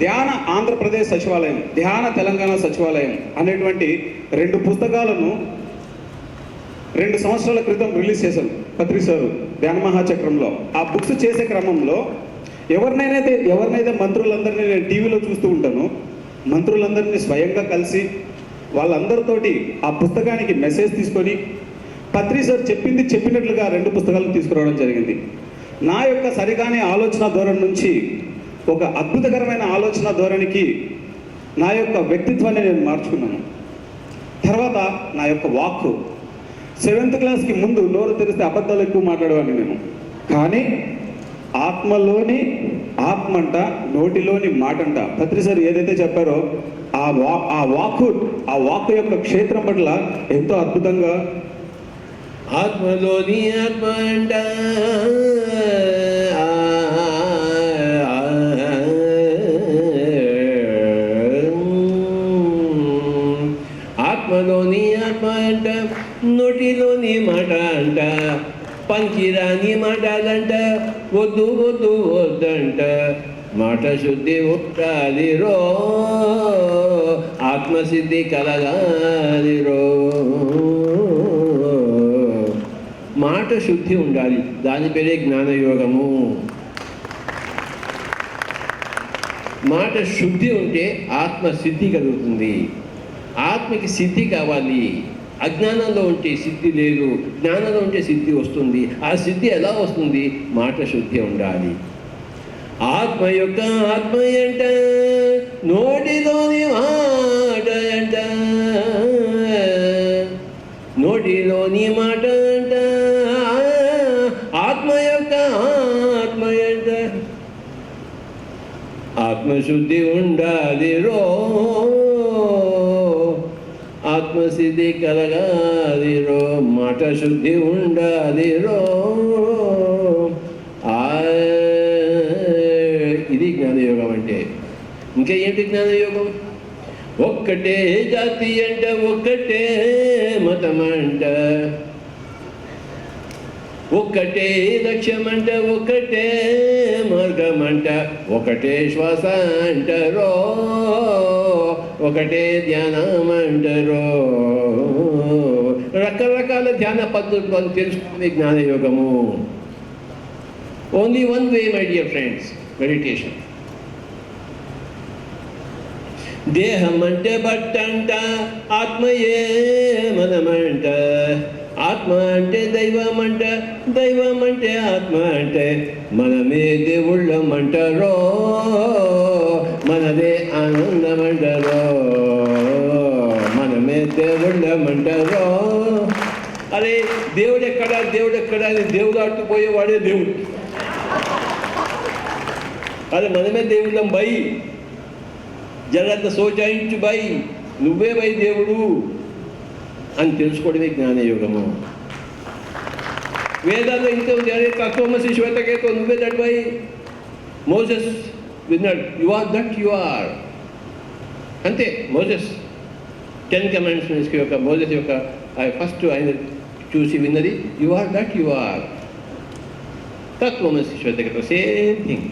ధ్యాన ఆంధ్రప్రదేశ్ సచివాలయం ధ్యాన తెలంగాణ సచివాలయం అనేటువంటి రెండు పుస్తకాలను రెండు సంవత్సరాల క్రితం రిలీజ్ చేశాను పత్రి సారు ధ్యాన మహాచక్రంలో. ఆ బుక్స్ చేసే క్రమంలో ఎవరినైతే ఎవరినైతే మంత్రులందరినీ నేను టీవీలో చూస్తూ ఉంటాను మంత్రులందరినీ స్వయంగా కలిసి వాళ్ళందరితోటి ఆ పుస్తకానికి మెసేజ్ తీసుకొని పత్రి సార్ చెప్పింది చెప్పినట్లుగా రెండు పుస్తకాలను తీసుకురావడం జరిగింది. నా యొక్క సరిగానే ఆలోచన ధోరణి నుంచి ఒక అద్భుతకరమైన ఆలోచన ధోరణికి నా యొక్క వ్యక్తిత్వాన్ని నేను మార్చుకున్నాను. తర్వాత నా యొక్క వాక్కు. సెవెంత్ క్లాస్కి ముందు నోరు తెరిస్తే అబద్ధాలు ఎక్కువ మాట్లాడేవాడిని నేను. కానీ ఆత్మలోని ఆత్మంట నోటిలోని మాటంట పత్రి ఏదైతే చెప్పారో ఆ వా ఆ వాక్కు ఆ వాక్కు యొక్క క్షేత్రం పట్ల ఎంతో అద్భుతంగా ఆత్మలోని ఆత్మ అంట ఆత్మలోని ఆత్మ అంట నోటిలోని మాట అంట పంకిరాని మాటలంట వద్దు వద్దు వద్దంట. మాట శుద్ధి ఉండాలి రో ఆత్మసిద్ధి కలగాలి రో. మాట శుద్ధి ఉండాలి దాని పేరే జ్ఞానయోగము. మాట శుద్ధి ఉంటే ఆత్మ సిద్ధి కలుగుతుంది. ఆత్మకి సిద్ధి కావాలి. అజ్ఞానంలో ఉంటే సిద్ధి లేదు. జ్ఞానంలో ఉంటే సిద్ధి వస్తుంది. ఆ సిద్ధి ఎలా వస్తుంది? మాట శుద్ధి ఉండాలి. ఆత్మ యొక్క ఆత్మ ఎంట నోటిలోని మాట ఎంట నోటిలోని మాట అంట ఆత్మ యొక్క ఆత్మ ఎంట ఆత్మశుద్ధి ఉండాలి రో ఆత్మసిద్ధి కలగాలి రో మాట శుద్ధి ఉండాలి రో ఆ ఇది జ్ఞానయోగం అంటే. ఇంకా ఏంటి జ్ఞానయోగం? ఒక్కటే జాతి అంట ఒక్కటే మతం అంట. ఒక్కటే లక్ష్యమంట ఒక్కటే అంట. ఒకటే శ్వాస అంటారో ఒకటే ధ్యానం అంటారు రకరకాల ధ్యాన పద్ధతులను తెలుసుకునే జ్ఞానయోగము. Only one way my dear friends meditation దేహం అంటే బట్టంట ఆత్మయే మనమంట. ఆత్మ అంటే దైవం అంట దైవం అంటే ఆత్మ అంటే మనమే దేవుళ్ళమంటారో మనదే ఆనందం అంటారో దేవుళ్ళమంటారో అరే దేవుడు ఎక్కడ దేవుడు ఎక్కడ అని దేవుడు అట్టుపోయేవాడే దేవుడు. అదే మనమే దేవుళ్ళం బై. జగత్త సోచాయించు బై. నువ్వే బై దేవుడు అని తెలుసుకోవడమే జ్ఞానయోగము. వేదాలు ఇంత ఉంది. అరే శ్వేతకేతో నువ్వే దట్ బై. మోసెస్ విన్నాడు. You are that you are అంతే మోసెస్. టెన్ కమాండ్స్మెంట్స్ యొక్క మోసెస్ యొక్క ఫస్ట్ ఆయన చూసి విన్నది you are that you are తత్వమసి శ్వేతకేతో సేమ్ థింగ్